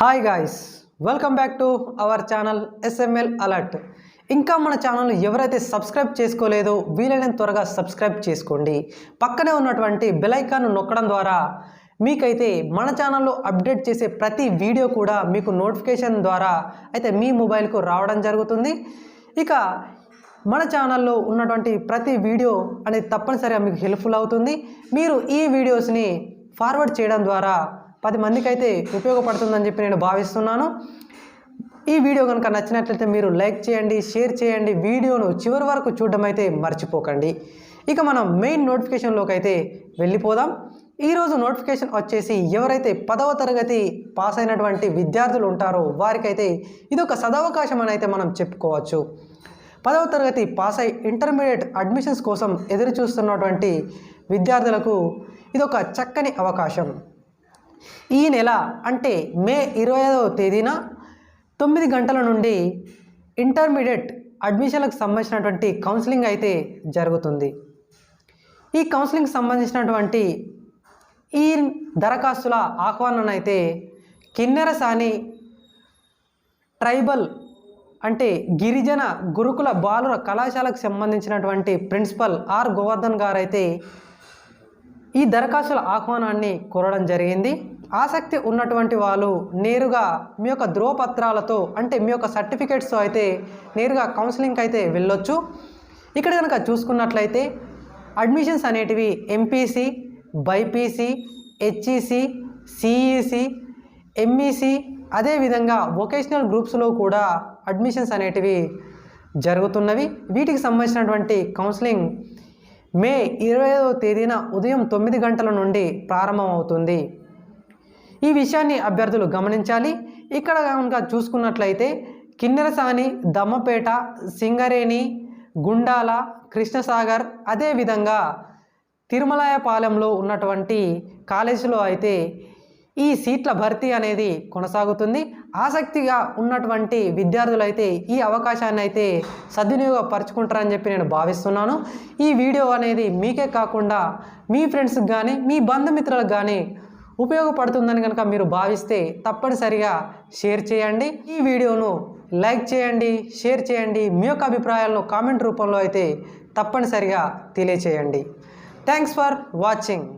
Hi guys welcome back to our channel SML alert ఇంకా మన channel ఎవరైతే subscribe చేసుకోలేదో వీలైనంత త్వరగా సబ్స్క్రైబ్ చేసుకోండి. పక్కనే ఉన్నటువంటి బెలైకాన్ నొక్కడం ద్వారా మీకైతే మన ఛానల్లో అప్డేట్ చేసే ప్రతి వీడియో కూడా మీకు నోటిఫికేషన్ ద్వారా అయితే మీ మొబైల్కు రావడం జరుగుతుంది. ఇక మన ఛానల్లో ఉన్నటువంటి ప్రతి వీడియో అనేది తప్పనిసరిగా మీకు హెల్ప్ఫుల్ అవుతుంది. మీరు ఈ వీడియోస్ని ఫార్వర్డ్ చేయడం ద్వారా పది మందికి అయితే ఉపయోగపడుతుందని చెప్పి నేను భావిస్తున్నాను. ఈ వీడియో కనుక నచ్చినట్లయితే మీరు లైక్ చేయండి షేర్ చేయండి. వీడియోను చివరి వరకు చూడడం అయితే మర్చిపోకండి. ఇక మనం మెయిన్ నోటిఫికేషన్లోకి అయితే వెళ్ళిపోదాం. ఈరోజు నోటిఫికేషన్ వచ్చేసి ఎవరైతే పదవ తరగతి పాస్ అయినటువంటి విద్యార్థులు ఉంటారో వారికైతే ఇది ఒక సదవకాశం అని అయితే మనం చెప్పుకోవచ్చు. పదవ తరగతి పాస్ అయి ఇంటర్మీడియట్ అడ్మిషన్స్ కోసం ఎదురు చూస్తున్నటువంటి విద్యార్థులకు ఇది ఒక చక్కని అవకాశం. ఈ నెల అంటే మే ఇరవై ఐదవ తేదీన తొమ్మిది గంటల నుండి ఇంటర్మీడియట్ అడ్మిషన్లకు సంబంధించినటువంటి కౌన్సిలింగ్ అయితే జరుగుతుంది. ఈ కౌన్సిలింగ్ సంబంధించినటువంటి ఈ దరఖాస్తుల ఆహ్వానం అయితే కిన్నెరసాని ట్రైబల్ అంటే గిరిజన గురుకుల బాలుర కళాశాలకు సంబంధించినటువంటి ప్రిన్సిపల్ ఆర్ గోవర్ధన్ గారు అయితే ఈ దరఖాస్తుల ఆహ్వానాన్ని కోరడం జరిగింది. ఆసక్తి ఉన్నటువంటి వాళ్ళు నేరుగా మీ యొక్క ధ్రువపత్రాలతో అంటే మీ యొక్క సర్టిఫికేట్స్తో అయితే నేరుగా కౌన్సిలింగ్కి అయితే వెళ్ళొచ్చు. ఇక్కడ కనుక చూసుకున్నట్లయితే అడ్మిషన్స్ అనేటివి MPC BiPC HEC CEC MEC అదేవిధంగా వొకేషనల్ గ్రూప్స్లో కూడా అడ్మిషన్స్ అనేటివి జరుగుతున్నవి. వీటికి సంబంధించినటువంటి కౌన్సిలింగ్ మే ఇరవై ఐదవ తేదీన ఉదయం తొమ్మిది గంటల నుండి ప్రారంభమవుతుంది. ఈ విషయాన్ని అభ్యర్థులు గమనించాలి. ఇక్కడ కనుక చూసుకున్నట్లయితే కిన్నెరసాని దమ్మపేట సింగరేణి గుండాల కృష్ణసాగర్ అదేవిధంగా తిరుమలాయపాలెంలో ఉన్నటువంటి కాలేజీలో అయితే ఈ సీట్ల భర్తీ అనేది కొనసాగుతుంది. ఆసక్తిగా ఉన్నటువంటి విద్యార్థులు అయితే ఈ అవకాశాన్ని అయితే సద్వినియోగపరచుకుంటారని చెప్పి నేను భావిస్తున్నాను. ఈ వీడియో అనేది మీకే కాకుండా మీ ఫ్రెండ్స్కి కానీ మీ బంధుమిత్రులకు కానీ ఉపయోగపడుతుందని కనుక మీరు భావిస్తే తప్పనిసరిగా షేర్ చేయండి. ఈ వీడియోను లైక్ చేయండి షేర్ చేయండి. మీ యొక్క అభిప్రాయాలను కామెంట్ రూపంలో అయితే తప్పనిసరిగా తెలియచేయండి. Thanks for watching